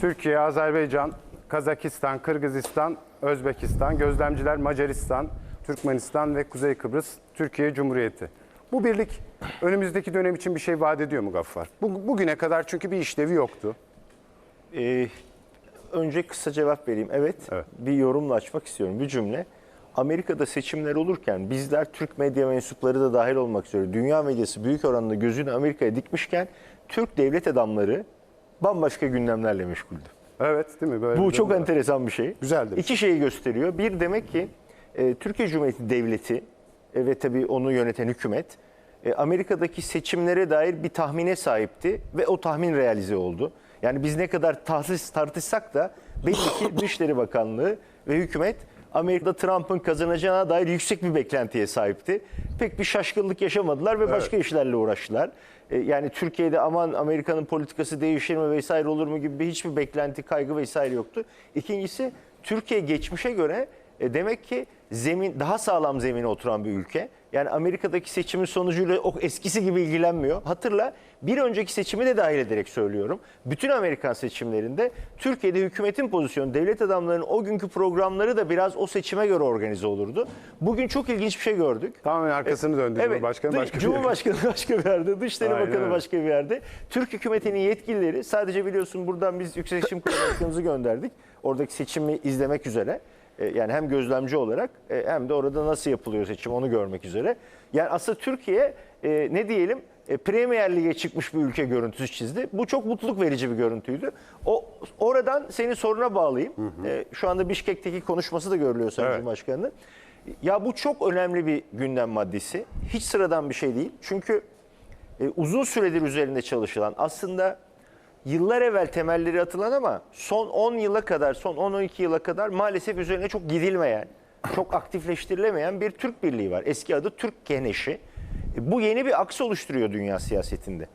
Türkiye, Azerbaycan, Kazakistan, Kırgızistan, Özbekistan, gözlemciler Macaristan, Türkmenistan ve Kuzey Kıbrıs Türkiye Cumhuriyeti. Bu birlik önümüzdeki dönem için bir şey vaat ediyor mu Gaffar? Bu, bugüne kadar çünkü bir işlevi yoktu. Ee, önce kısa cevap vereyim. Evet, Evet. bir yorumla açmak istiyorum. Bir cümle. Amerika'da seçimler olurken bizler Türk medya mensupları da dahil olmak üzere dünya medyası büyük oranda gözünü Amerika'ya dikmişken Türk devlet adamları bambaşka gündemlerle meşguldü. Evet değil mi? Böyle Bu çok enteresan bir şey. Güzel de bir İki şeyi gösteriyor. Bir demek ki e, Türkiye Cumhuriyeti Devleti e, ve tabii onu yöneten hükümet e, Amerika'daki seçimlere dair bir tahmine sahipti ve o tahmin realize oldu. Yani biz ne kadar tartış, tartışsak da belli ki Dışişleri Bakanlığı ve hükümet Amerika'da Trump'ın kazanacağına dair yüksek bir beklentiye sahipti. Pek bir şaşkınlık yaşamadılar ve başka işlerle uğraştılar. E, Yani Türkiye'de aman Amerika'nın politikası değişir mi vesaire olur mu gibi bir hiçbir beklenti, kaygı vesaire yoktu. İkincisi Türkiye geçmişe göre e, demek ki zemin daha sağlam zemine oturan bir ülke. Yani Amerika'daki seçimin sonucuyla o eskisi gibi ilgilenmiyor. Hatırla bir önceki seçimi de dahil ederek söylüyorum. Bütün Amerikan seçimlerinde Türkiye'de hükümetin pozisyonu, devlet adamlarının o günkü programları da biraz o seçime göre organize olurdu. Bugün çok ilginç bir şey gördük. Tamamen arkasını döndü Cumhurbaşkanı dış- başka bir. Cumhurbaşkanı başka bir yerde, Dışişleri Aynen Bakanı başka bir yerde. Türk hükümetinin yetkilileri sadece biliyorsun buradan biz Yüksek Seçim Kurulu Başkanımızı gönderdik. Oradaki seçimi izlemek üzere. E, Yani hem gözlemci olarak e, hem de orada nasıl yapılıyor seçim onu görmek üzere. Yani aslında Türkiye e, ne diyelim Premier Lig'e çıkmış bir ülke görüntüsü çizdi. Bu çok mutluluk verici bir görüntüydü. O oradan senin soruna bağlayayım. E, Şu anda Bişkek'teki konuşması da görülüyor Sayın Evet. Cumhurbaşkanı'nın. Ya bu çok önemli bir gündem maddesi. Hiç sıradan bir şey değil. Çünkü e, uzun süredir üzerinde çalışılan aslında yıllar evvel temelleri atılan ama son 10 yıla kadar, son 10-12 yıla kadar maalesef üzerine çok gidilmeyen, çok aktifleştirilemeyen bir Türk Birliği var. Eski adı Türk Keneşi. E, Bu yeni bir aks oluşturuyor dünya siyasetinde.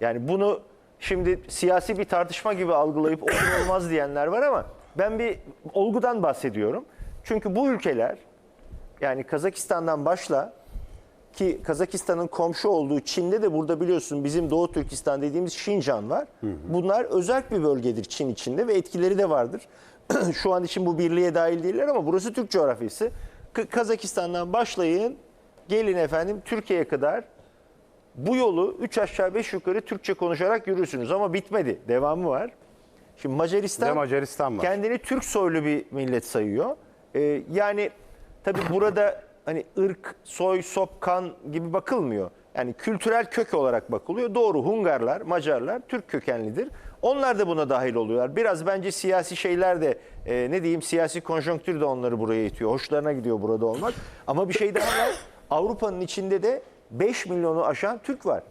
Yani bunu şimdi siyasi bir tartışma gibi algılayıp olur olmaz diyenler var ama ben bir olgudan bahsediyorum. Çünkü bu ülkeler yani Kazakistan'dan başla ki Kazakistan'ın komşu olduğu Çin'de de burada biliyorsun bizim Doğu Türkistan dediğimiz Şincan var. Bunlar özel bir bölgedir Çin içinde ve etkileri de vardır. Şu an için bu birliğe dahil değiller ama burası Türk coğrafyası. Kazakistan'dan başlayın gelin efendim Türkiye'ye kadar bu yolu 3 aşağı 5 yukarı Türkçe konuşarak yürürsünüz ama bitmedi. Devamı var. Şimdi Macaristan de Macaristan var. kendini Türk soylu bir millet sayıyor. Ee, yani tabii burada hani ırk, soy, sop, kan gibi bakılmıyor. Yani kültürel kök olarak bakılıyor. Doğru Hungarlar, Macarlar Türk kökenlidir. Onlar da buna dahil oluyorlar. Biraz bence siyasi şeyler de e, ne diyeyim siyasi konjonktür de onları buraya itiyor. Hoşlarına gidiyor burada olmak. Ama bir şey daha var. Avrupa'nın içinde de 5 milyonu aşan Türk var.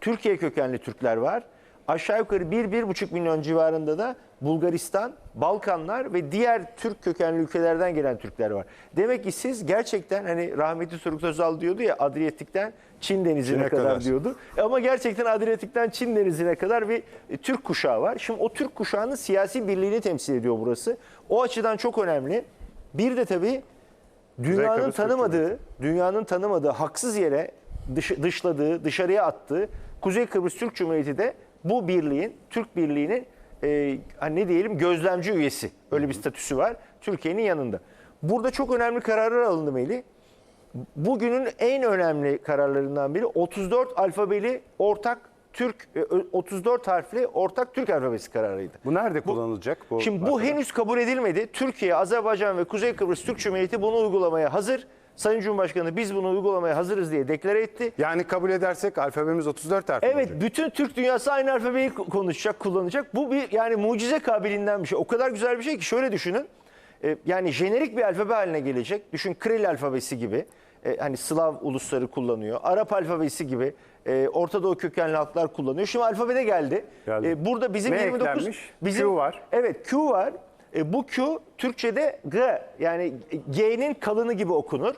Türkiye kökenli Türkler var. Aşağı yukarı 1-1,5 milyon civarında da Bulgaristan, Balkanlar ve diğer Türk kökenli ülkelerden gelen Türkler var. Demek ki siz gerçekten hani rahmetli Turgut Özal diyordu ya Adriyatik'ten Çin denizine Çin'e kadar, kadar. diyordu. E Ama gerçekten Adriyatik'ten Çin denizine kadar bir Türk kuşağı var. Şimdi o Türk kuşağının siyasi birliğini temsil ediyor burası. O açıdan çok önemli. Bir de tabii dünyanın tanımadığı, dünyanın tanımadığı, haksız yere dış- dışladığı, dışarıya attığı Kuzey Kıbrıs Türk Cumhuriyeti de bu birliğin, Türk Birliği'nin e, hani ne diyelim gözlemci üyesi. Öyle bir statüsü var. Türkiye'nin yanında. Burada çok önemli kararlar alındı Melih. Bugünün en önemli kararlarından biri 34 alfabeli ortak Türk e, 34 harfli ortak Türk alfabesi kararıydı. Bu nerede kullanılacak? Bu Şimdi bu masada? henüz kabul edilmedi. Türkiye, Azerbaycan ve Kuzey Kıbrıs Türk Cumhuriyeti bunu uygulamaya hazır. Sayın Cumhurbaşkanı biz bunu uygulamaya hazırız diye deklare etti. Yani kabul edersek alfabemiz 34 harf Evet olacak. bütün Türk dünyası aynı alfabeyi ko- konuşacak, kullanacak. Bu bir yani mucize kabiliğinden bir şey. O kadar güzel bir şey ki şöyle düşünün. Ee, yani jenerik bir alfabe haline gelecek. Düşün Kiril alfabesi gibi. Ee, hani Slav ulusları kullanıyor. Arap alfabesi gibi. e, Orta Doğu kökenli halklar kullanıyor. Şimdi alfabede geldi. Geldi. Ee, burada bizim Ne 29 eklenmiş? bizim Q var. Evet Q var. E, bu Q Türkçe'de G yani G'nin kalını gibi okunur.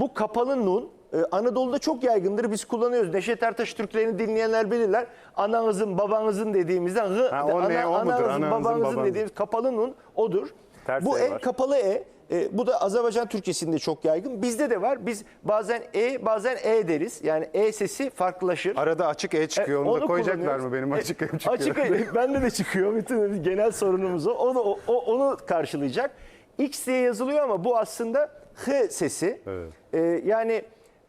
Bu kapalı nun e, Anadolu'da çok yaygındır. Biz kullanıyoruz. Neşet Ertaş Türklerini dinleyenler bilirler. Ananızın babanızın dediğimizden Hı, Ha, o ne, o mudur? ananızın Ananızın, babanızın babanızın. dediğimiz kapalı nun odur. Ters bu E var. kapalı E E, bu da Azerbaycan Türkçesinde çok yaygın. Bizde de var. Biz bazen E bazen E deriz. Yani E sesi farklılaşır. Arada açık E çıkıyor. Onu, da koyacaklar mı? Benim E, açık E çıkıyor. Açık E, bende de çıkıyor. Bütün genel sorunumuz o. Onu, o- o- onu karşılayacak. X diye yazılıyor ama bu aslında H sesi. Evet. E, yani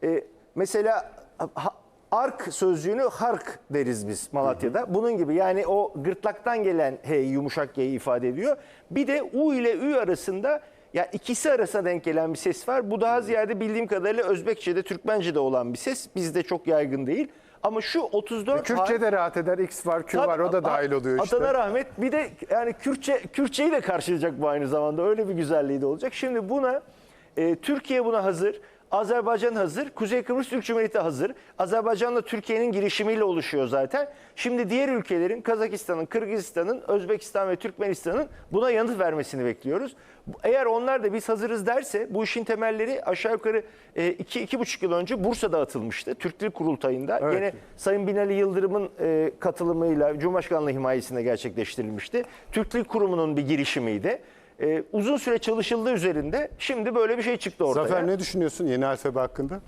e, mesela ha- ark sözcüğünü hark deriz biz Malatya'da. Bunun gibi yani o gırtlaktan gelen H yumuşak G'yi ifade ediyor. Bir de U ile Ü arasında ya ikisi arasına denk gelen bir ses var. Bu daha ziyade bildiğim kadarıyla Özbekçe'de, Türkmence'de olan bir ses. Bizde çok yaygın değil. Ama şu 34 Kürtçe de rahat eder. X var, Q var. O da Tabii, dahil oluyor işte. Atana rahmet. Bir de yani Kürtçe Kürtçeyi de karşılayacak bu aynı zamanda. Öyle bir güzelliği de olacak. Şimdi buna e, Türkiye buna hazır. Azerbaycan hazır. Kuzey Kıbrıs Türk Cumhuriyeti hazır. Azerbaycan'la Türkiye'nin girişimiyle oluşuyor zaten. Şimdi diğer ülkelerin Kazakistan'ın, Kırgızistan'ın, Özbekistan ve Türkmenistan'ın buna yanıt vermesini bekliyoruz. Eğer onlar da biz hazırız derse bu işin temelleri aşağı yukarı 2-2,5 yıl önce Bursa'da atılmıştı. Türk Dil Kurultayı'nda. Evet. Gene Sayın Binali Yıldırım'ın e, katılımıyla Cumhurbaşkanlığı himayesinde gerçekleştirilmişti. Türk Dil Kurumu'nun bir girişimiydi. E, uzun süre çalışıldığı üzerinde şimdi böyle bir şey çıktı ortaya. Zafer ne düşünüyorsun yeni alfabe hakkında?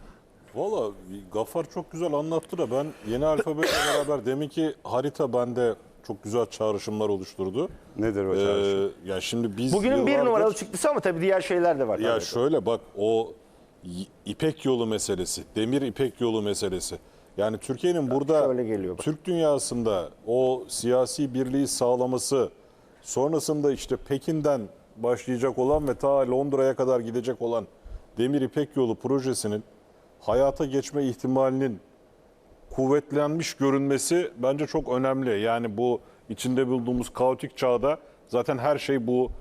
Valla Gaffar çok güzel anlattı da ben yeni alfabeyle beraber demin ki harita bende çok güzel çağrışımlar oluşturdu. Nedir o Ee, çağrışım? ya şimdi biz Bugünün bir yıllardır- numaralı çıktısı ama tabii diğer şeyler de var. Ya tabii. şöyle bak o İpek yolu meselesi, demir İpek yolu meselesi. Yani Türkiye'nin burada. Türk dünyasında o siyasi birliği sağlaması, sonrasında işte Pekin'den başlayacak olan ve ta Londra'ya kadar gidecek olan demir İpek yolu projesinin hayata geçme ihtimalinin kuvvetlenmiş görünmesi bence çok önemli. Yani bu içinde bulunduğumuz kaotik çağda zaten her şey bu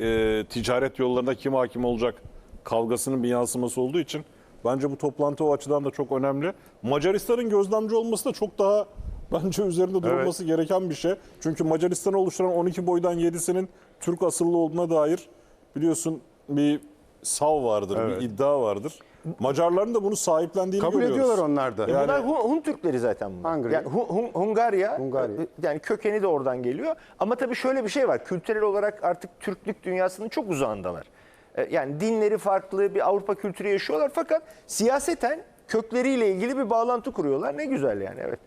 e, ticaret yollarında kim hakim olacak kavgasının bir yansıması olduğu için bence bu toplantı o açıdan da çok önemli. Macaristan'ın gözlemci olması da çok daha bence üzerinde durulması gereken bir şey. Çünkü Macaristan'ı oluşturan 12 boydan 7'sinin Türk asıllı olduğuna dair biliyorsun bir sav vardır, Evet. bir iddia vardır. Macarların da bunu sahiplendiğini Kabul görüyoruz. ediyorlar onlar da. E bunlar Hun, Hun Türkleri zaten bunlar. Hungary. Yani Hun- Hun- Hungarya, Hungarya. e, yani kökeni de oradan geliyor. Ama tabii şöyle bir şey var. Kültürel olarak artık Türklük dünyasının çok uzağındalar. E, Yani dinleri farklı, bir Avrupa kültürü yaşıyorlar fakat siyaseten kökleriyle ilgili bir bağlantı kuruyorlar. Ne güzel yani evet.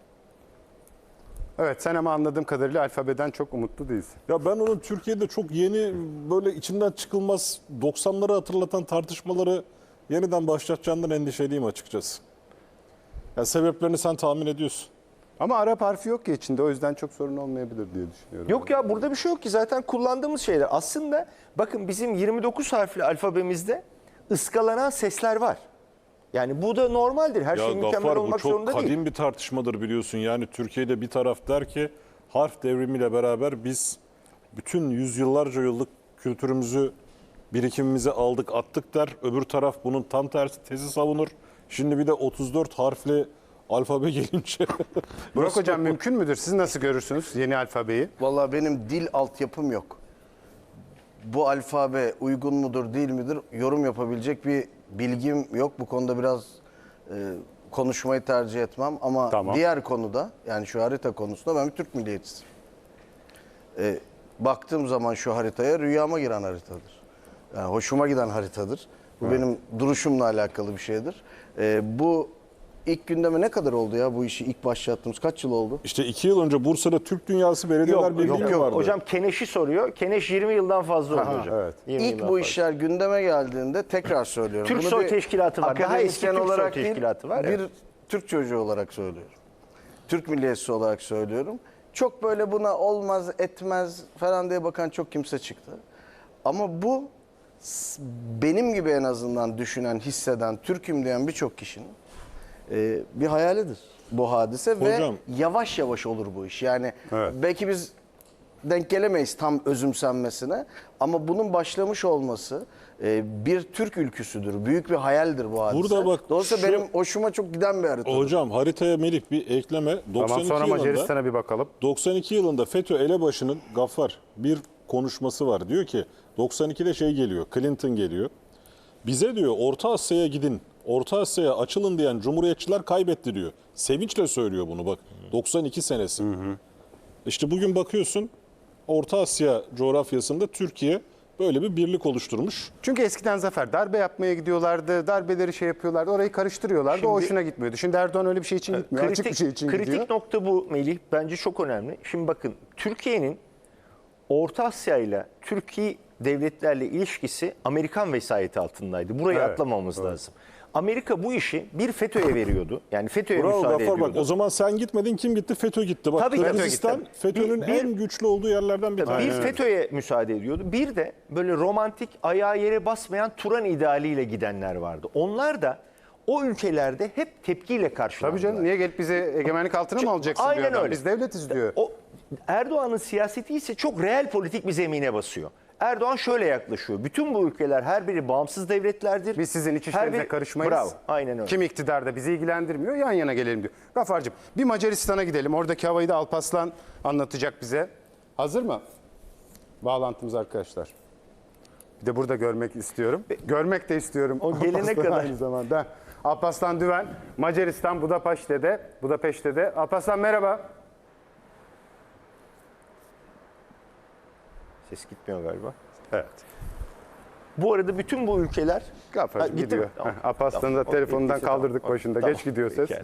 Evet sen ama anladığım kadarıyla alfabeden çok umutlu değilsin. Ya ben onun Türkiye'de çok yeni böyle içinden çıkılmaz 90'ları hatırlatan tartışmaları yeniden başlatacağından endişeliyim açıkçası. Ya sebeplerini sen tahmin ediyorsun. Ama Arap harfi yok ki içinde o yüzden çok sorun olmayabilir diye düşünüyorum. Yok ya burada bir şey yok ki zaten kullandığımız şeyler. Aslında bakın bizim 29 harfli alfabemizde ıskalanan sesler var. Yani bu da normaldir. Her Ya şey mükemmel Gaffar bu olmak çok zorunda kadim değil. bir tartışmadır biliyorsun. Yani Türkiye'de bir taraf der ki harf devrimiyle beraber biz bütün yüzyıllarca yıllık kültürümüzü, birikimimizi aldık attık der. Öbür taraf bunun tam tersi tezi savunur. Şimdi bir de 34 harfli alfabe gelince Burak Hocam mümkün müdür? Siz nasıl görürsünüz yeni alfabeyi? Vallahi benim dil altyapım yok. Bu alfabe uygun mudur değil midir yorum yapabilecek bir bilgim yok. Bu konuda biraz e, konuşmayı tercih etmem ama Tamam. diğer konuda yani şu harita konusunda ben bir Türk milliyetçisiyim. E, baktığım zaman şu haritaya rüyama giren haritadır. Yani hoşuma giden haritadır. Bu benim duruşumla alakalı bir şeydir. E, bu ilk gündeme ne kadar oldu ya bu işi ilk başlattığımız kaç yıl oldu? işte iki yıl önce Bursa'da Türk Dünyası Belediyeler Yok, Birliği yok, yok. vardı. Hocam Keneş'i soruyor. Keneş 20 yıldan fazla oldu hocam. evet. 20 İlk yıldan bu fazla. işler gündeme geldiğinde tekrar söylüyorum. Türk Soy bir Teşkilatı var. Daha eski akademisyen Türk Soy olarak değil, Teşkilatı var, Bir evet. Türk çocuğu olarak söylüyorum. Türk milliyetçisi olarak söylüyorum. Çok böyle buna olmaz, etmez falan diye bakan çok kimse çıktı. Ama bu s- benim gibi en azından düşünen, hisseden, Türk'üm diyen birçok kişinin e, bir hayalidir bu hadise Hocam. ve yavaş yavaş olur bu iş. Yani Evet. belki biz denk gelemeyiz tam özümsenmesine ama bunun başlamış olması e, bir Türk ülküsüdür. Büyük bir hayaldir bu hadise. Burada bak Dolayısıyla şu- benim hoşuma çok giden bir harita. Hocam haritaya Melih bir ekleme. 92 Tamam sonra yılında, Macaristan'a bir bakalım. 92 yılında FETÖ elebaşının Gaffar bir konuşması var. Diyor ki 92'de şey geliyor, Clinton geliyor. Bize diyor Orta Asya'ya gidin, Orta Asya'ya açılın diyen Cumhuriyetçiler kaybetti diyor. Sevinçle söylüyor bunu bak. 92 senesi. İşte bugün bakıyorsun Orta Asya coğrafyasında Türkiye böyle bir birlik oluşturmuş. Çünkü eskiden Zafer darbe yapmaya gidiyorlardı, darbeleri şey yapıyorlardı, orayı karıştırıyorlardı, o hoşuna gitmiyordu. Şimdi Erdoğan öyle bir şey için gitmiyor, açık bir şey için kritik gidiyor. nokta bu Melih. Bence çok önemli. Şimdi bakın Türkiye'nin Orta Asya ile Türkiye devletlerle ilişkisi Amerikan vesayeti altındaydı. Burayı Evet, atlamamamız lazım. Amerika bu işi bir FETÖ'ye veriyordu. Yani FETÖ'ye Bravo müsaade Gaffar ediyordu. bak o zaman sen gitmedin kim gitti? FETÖ gitti. Bak Tabii Kırgızistan. FETÖ'nün Bir- bir- en güçlü olduğu yerlerden bir bir tanesi. FETÖ'ye müsaade ediyordu. Bir de böyle romantik ayağa yere basmayan Turan idealiyle gidenler vardı. Onlar da o ülkelerde hep tepkiyle karşılandılar. Tabii canım niye gelip bize egemenlik altına mı alacaksın Aynen diyor adam. öyle. Biz devletiz diyor. O Erdoğan'ın siyaseti ise çok reel politik bir zemine basıyor. Erdoğan şöyle yaklaşıyor. Bütün bu ülkeler her biri bağımsız devletlerdir. Biz sizin iç işlerinize biri- karışmayız. Bravo. Aynen öyle. Kim iktidarda bizi ilgilendirmiyor. Yan yana gelelim diyor. Gafar'cığım bir Macaristan'a gidelim. Oradaki havayı da Alpaslan anlatacak bize. Hazır mı? Bağlantımız arkadaşlar. Bir de burada görmek istiyorum. Görmek de istiyorum. O gelene Alparslan'ı kadar. Aynı zamanda. Alpaslan Düven, Macaristan Budapeşte'de. Budapeşte'de. Alpaslan merhaba. Ses gitmiyor galiba. Evet. Bu arada bütün bu ülkeler... Ha, gitti gidiyor. Tamam. Tamam. da telefonundan Gittiyse kaldırdık tamam. başında. Tamam. Geç gidiyor ses. Peki.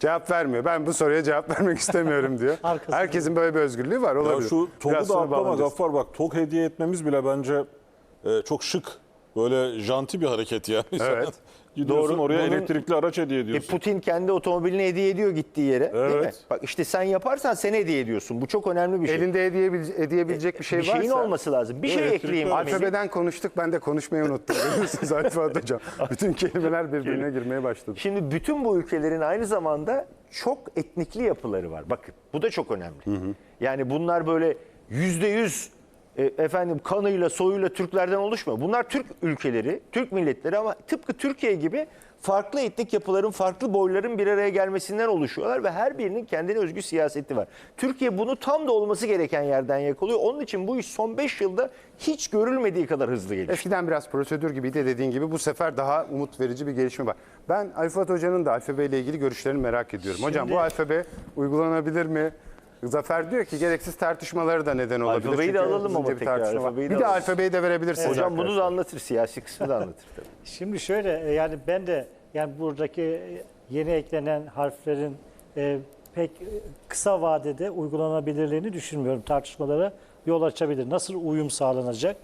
Cevap vermiyor. Ben bu soruya cevap vermek istemiyorum diyor. Herkesin böyle bir özgürlüğü var. Ya Olabilir. şu TOG'u Biraz da atlama. Gaffar bak TOG hediye etmemiz bile bence e, çok şık. Böyle janti bir hareket yani. Evet. Gidiyorsun Doğru. oraya Bunun- elektrikli araç hediye E, ediyorsun. Putin kendi otomobilini hediye ediyor gittiği yere. Değil mi? Evet. Bak işte sen yaparsan sen hediye ediyorsun. Bu çok önemli bir şey. Elinde hediyebil- edebilecek bir şey bir şeyin varsa. olması lazım. Bir şey elektrikli ekleyeyim. olması. Melih. Alfabeden konuştuk ben de konuşmayı unuttum. Biliyorsunuz Alfa Hocam. Bütün kelimeler birbirine girmeye başladı. Şimdi bütün bu ülkelerin aynı zamanda çok etnikli yapıları var. Bakın bu da çok önemli. Yani bunlar böyle yüzde yüz e, efendim kanıyla soyuyla Türklerden oluşmuyor. Bunlar Türk ülkeleri, Türk milletleri ama tıpkı Türkiye gibi farklı etnik yapıların, farklı boyların bir araya gelmesinden oluşuyorlar ve her birinin kendine özgü siyaseti var. Türkiye bunu tam da olması gereken yerden yakalıyor. Onun için bu iş son 5 yılda hiç görülmediği kadar hızlı geliyor. Eskiden biraz prosedür gibiydi dediğin gibi bu sefer daha umut verici bir gelişme var. Ben Alfat Hoca'nın da alfabe ile ilgili görüşlerini merak ediyorum. Hocam bu alfabe uygulanabilir mi? Zafer diyor ki gereksiz tartışmaları da neden olabilir. Alfabeyi de Çünkü alalım ama uzunca bir tekrar, tartışma var. alfabeyi de Bir de alalım. alfabeyi de verebilirsiniz Hocam bunu da anlatır, siyasi kısmı da anlatır tabii. Şimdi şöyle e, yani ben de yani buradaki e, yeni eklenen harflerin e, pek e, kısa vadede uygulanabilirliğini düşünmüyorum. Tartışmalara yol açabilir. Nasıl uyum sağlanacak?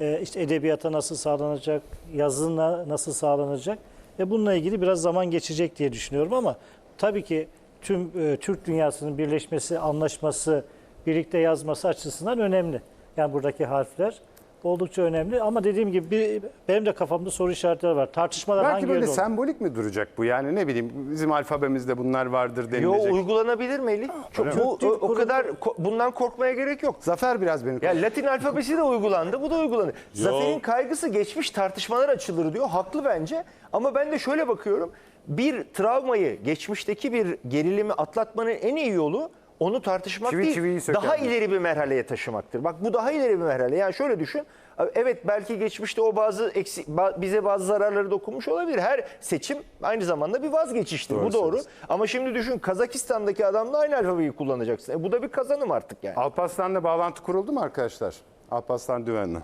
E, işte edebiyata nasıl sağlanacak? Yazına nasıl sağlanacak? E bununla ilgili biraz zaman geçecek diye düşünüyorum ama tabii ki tüm e, Türk dünyasının birleşmesi, anlaşması, birlikte yazması açısından önemli. Yani buradaki harfler oldukça önemli ama dediğim gibi bir, benim de kafamda soru işaretleri var. Tartışmalar Belki hangi böyle yerde olur? sembolik mi duracak bu? Yani ne bileyim bizim alfabemizde bunlar vardır Yo denilecek. uygulanabilir Melih. Çok bu, o, o kadar ko- bundan korkmaya gerek yok. Zafer biraz beni Ya Latin alfabesi de uygulandı, bu da uygulandı. Zafer'in kaygısı geçmiş tartışmalar açılır diyor. Haklı bence. Ama ben de şöyle bakıyorum. Bir travmayı, geçmişteki bir gerilimi atlatmanın en iyi yolu onu tartışmak Çivi değil, çiviyi daha ileri bir merhaleye taşımaktır. Bak bu daha ileri bir merhale. Yani şöyle düşün. Evet belki geçmişte o bazı eksi, ba- bize bazı zararları dokunmuş olabilir. Her seçim aynı zamanda bir vazgeçiştir. bu doğru. Ama şimdi düşün Kazakistan'daki adamla aynı alfabeyi kullanacaksın. E, bu da bir kazanım artık yani. Alparslan'la bağlantı kuruldu mu arkadaşlar? Alparslan Düven'le.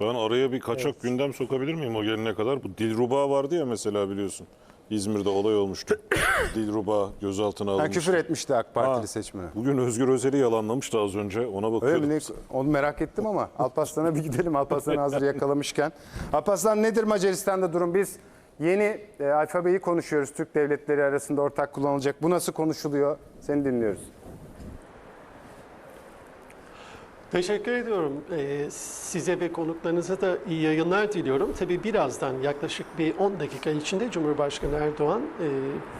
Ben araya bir kaçak gündem sokabilir miyim o gelene kadar? Bu Dilruba vardı ya mesela biliyorsun. İzmir'de olay olmuştu. Dilruba gözaltına Ha, alınmıştı. küfür etmişti AK Partili Ha, seçmene. Bugün Özgür Özel'i yalanlamıştı az önce. Ona Öyle bakıyordum. mi? Ne- Onu merak ettim ama Alparslan'a bir gidelim. Alparslan'ı hazır yakalamışken. Alparslan nedir Macaristan'da durum? Biz yeni e, alfabeyi konuşuyoruz. Türk devletleri arasında ortak kullanılacak. Bu nasıl konuşuluyor? Seni dinliyoruz. Teşekkür ediyorum. Ee, size ve konuklarınıza da iyi yayınlar diliyorum. Tabii birazdan yaklaşık bir 10 dakika içinde Cumhurbaşkanı Erdoğan e,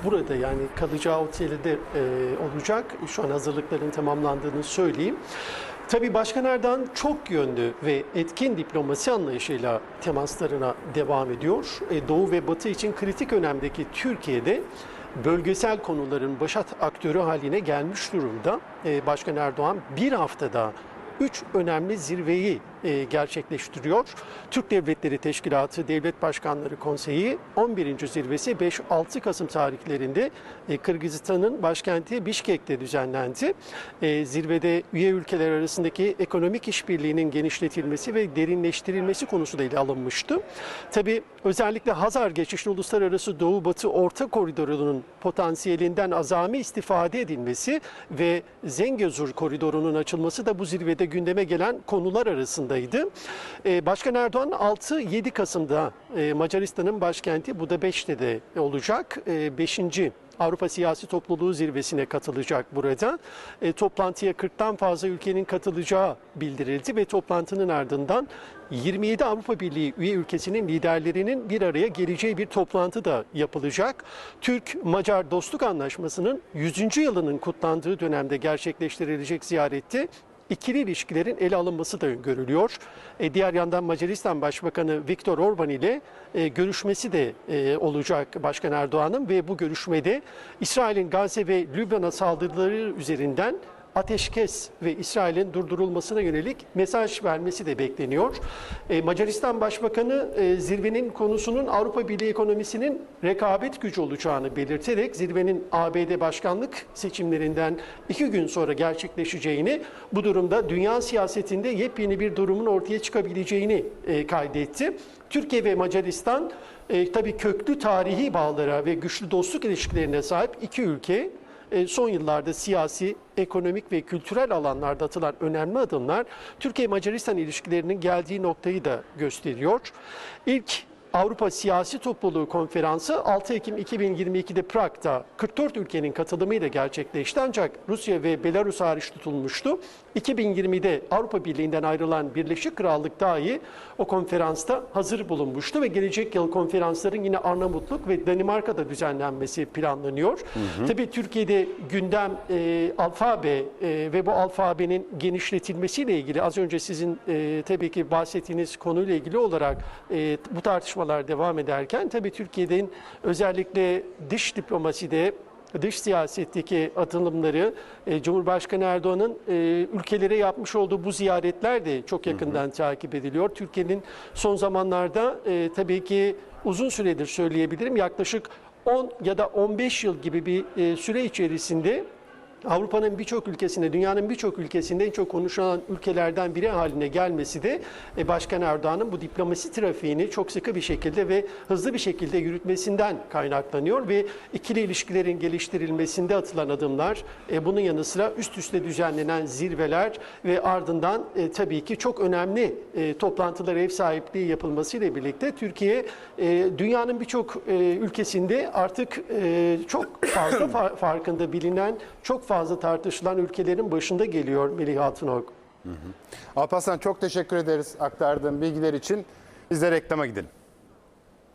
burada yani kalacağı otelde e, olacak. Şu an hazırlıkların tamamlandığını söyleyeyim. Tabii Başkan Erdoğan çok yönlü ve etkin diplomasi anlayışıyla temaslarına devam ediyor. E, Doğu ve Batı için kritik önemdeki Türkiye'de bölgesel konuların başat aktörü haline gelmiş durumda. E, Başkan Erdoğan bir haftada üç önemli zirveyi e, gerçekleştiriyor. Türk Devletleri Teşkilatı Devlet Başkanları Konseyi 11. zirvesi 5-6 Kasım tarihlerinde e, Kırgızistan'ın başkenti Bişkek'te düzenlendi. E, zirvede üye ülkeler arasındaki ekonomik işbirliğinin genişletilmesi ve derinleştirilmesi konusu da ele alınmıştı. Tabii özellikle Hazar geçişli uluslararası Doğu Batı Orta Koridoru'nun potansiyelinden azami istifade edilmesi ve Zengezur koridorunun açılması da bu zirvede gündeme gelen konular arasındaydı. Ee, Başkan Erdoğan 6-7 Kasım'da e, Macaristan'ın başkenti Budapeşte de olacak. 5. Avrupa Siyasi Topluluğu zirvesine katılacak burada. E, toplantıya 40'tan fazla ülkenin katılacağı bildirildi ve toplantının ardından 27 Avrupa Birliği üye ülkesinin liderlerinin bir araya geleceği bir toplantı da yapılacak. Türk-Macar Dostluk Anlaşması'nın 100. yılının kutlandığı dönemde gerçekleştirilecek ziyarette ikili ilişkilerin ele alınması da öngörülüyor. E, diğer yandan Macaristan Başbakanı Viktor Orban ile e, görüşmesi de e, olacak Başkan Erdoğan'ın ve bu görüşmede İsrail'in Gazze ve Lübnan'a saldırıları üzerinden ateşkes ve İsrail'in durdurulmasına yönelik mesaj vermesi de bekleniyor. E, Macaristan Başbakanı e, zirvenin konusunun Avrupa Birliği ekonomisinin rekabet gücü olacağını belirterek zirvenin ABD başkanlık seçimlerinden iki gün sonra gerçekleşeceğini, bu durumda dünya siyasetinde yepyeni bir durumun ortaya çıkabileceğini e, kaydetti. Türkiye ve Macaristan e, tabii köklü tarihi bağlara ve güçlü dostluk ilişkilerine sahip iki ülke son yıllarda siyasi, ekonomik ve kültürel alanlarda atılan önemli adımlar Türkiye-Macaristan ilişkilerinin geldiği noktayı da gösteriyor. İlk Avrupa Siyasi Topluluğu Konferansı 6 Ekim 2022'de Prag'da 44 ülkenin katılımıyla gerçekleşti ancak Rusya ve Belarus hariç tutulmuştu. 2020'de Avrupa Birliği'nden ayrılan Birleşik Krallık dahi o konferansta hazır bulunmuştu ve gelecek yıl konferansların yine Arnavutluk ve Danimarka'da düzenlenmesi planlanıyor. Tabii Türkiye'de gündem e, alfabe e, ve bu alfabenin genişletilmesiyle ilgili az önce sizin e, tabii ki bahsettiğiniz konuyla ilgili olarak e, bu tartışmalar devam ederken tabii Türkiye'nin özellikle dış diplomaside dış siyasetteki atılımları e, Cumhurbaşkanı Erdoğan'ın e, ülkelere yapmış olduğu bu ziyaretler de çok yakından takip ediliyor. Türkiye'nin son zamanlarda e, tabii ki uzun süredir söyleyebilirim yaklaşık 10 ya da 15 yıl gibi bir e, süre içerisinde Avrupa'nın birçok ülkesinde, dünyanın birçok ülkesinde en çok konuşulan ülkelerden biri haline gelmesi de e, Başkan Erdoğan'ın bu diplomasi trafiğini çok sıkı bir şekilde ve hızlı bir şekilde yürütmesinden kaynaklanıyor ve ikili ilişkilerin geliştirilmesinde atılan adımlar, e, bunun yanı sıra üst üste düzenlenen zirveler ve ardından e, tabii ki çok önemli toplantılara ev sahipliği yapılmasıyla birlikte Türkiye dünyanın birçok ülkesinde artık çok fazla fa- farkında bilinen, çok fazla tartışılan ülkelerin başında geliyor Melih Altınok. Alparslan çok teşekkür ederiz aktardığın bilgiler için. Biz de reklama gidelim.